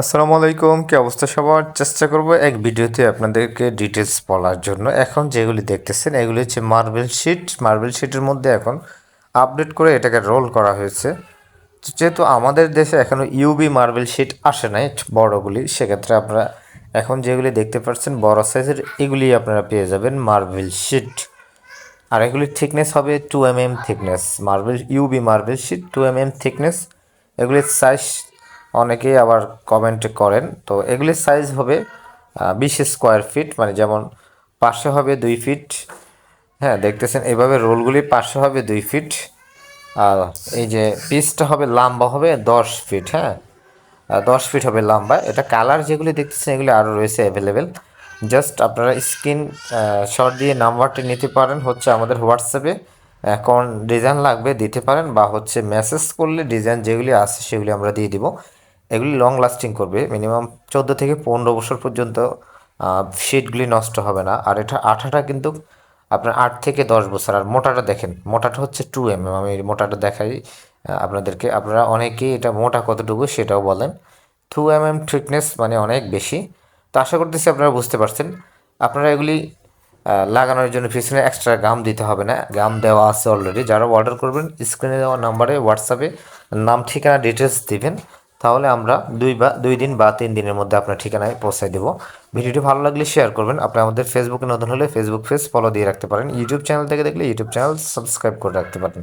আসসালামু আলাইকুম, কি অবস্থা সবার? চেষ্টা করব এক ভিডিওতে আপনাদেরকে ডিটেলস বলার জন্য। এখন যেগুলি দেখতেছেন, এগুলি হচ্ছে মার্বেল শিট মার্বেল শিটের মধ্যে এখন আপডেট করে এটাকে রোল করা হয়েছে। যেহেতু আমাদের দেশে এখনও ইউবি মার্বেল শিট আসে নাই বড়গুলি, সেক্ষেত্রে আপনারা এখন যেগুলি দেখতে পাচ্ছেন, বড় সাইজের এগুলি আপনারা পেয়ে যাবেন মার্বেল শিট আর এগুলির থিকনেস হবে two M M thickness marble UV marble sheet two M M thickness এগুলির সাইজ অনেকেই আবার কমেন্টে করেন। তো এগুলির সাইজ হবে বিশ স্কোয়ার ফিট মানে যেমন পাশে হবে দুই ফিট হ্যাঁ দেখতেছেন এভাবে রোলগুলি পাশে হবে দুই ফিট আর এই যে পিসটা হবে, লম্বা হবে দশ ফিট হ্যাঁ দশ ফিট হবে লম্বা। এটা কালার যেগুলি দেখতেছেন এগুলি আরও রয়েছে অ্যাভেলেবেল জাস্ট আপনারা স্ক্রিন শট দিয়ে নাম্বারটি নিতে পারেন, হচ্ছে আমাদের হোয়াটসঅ্যাপে কোন ডিজাইন লাগবে দিতে পারেন, বা হচ্ছে মেসেজ করলে ডিজাইন যেগুলি আছে সেগুলি আমরা দিয়ে দিব। এগুলি লং লাস্টিং করবে। মিনিমাম চোদ্দ থেকে পনেরো বছর পর্যন্ত শিটগুলি নষ্ট হবে না। আর এটা আঠাটা কিন্তু আপনার আট থেকে দশ বছর। আর মোটাটা দেখেন, মোটাটা হচ্ছে টু এম এম আমি মোটাটা দেখাই আপনাদেরকে। আপনারা অনেকেই এটা মোটা কতটুকু সেটাও বলেন। টু এম এম থিকনেস মানে অনেক বেশি। তো আশা করতেছি আপনারা বুঝতে পারছেন। আপনারা এগুলি লাগানোর জন্য পিছনে এক্সট্রা গাম দিতে হবে না। গাম দেওয়া আছে অলরেডি যারা অর্ডার করবেন স্ক্রিনে দেওয়া নাম্বারে হোয়াটসঅ্যাপে নাম, ঠিকানা ডিটেলস দিবেন। তাহলে আমরা দুই বা দুই দিন বা তিন দিনের মধ্যে আপনার ঠিকানায় পৌঁছায় দেবো। ভিডিওটি ভালো লাগলে শেয়ার করবেন। আপনি আমাদের ফেসবুকে নতুন হলে ফেসবুক পেজ ফলো দিয়ে রাখতে পারেন। ইউটিউব চ্যানেল থেকে দেখলে ইউটিউব চ্যানেল সাবস্ক্রাইব করে রাখতে পারেন।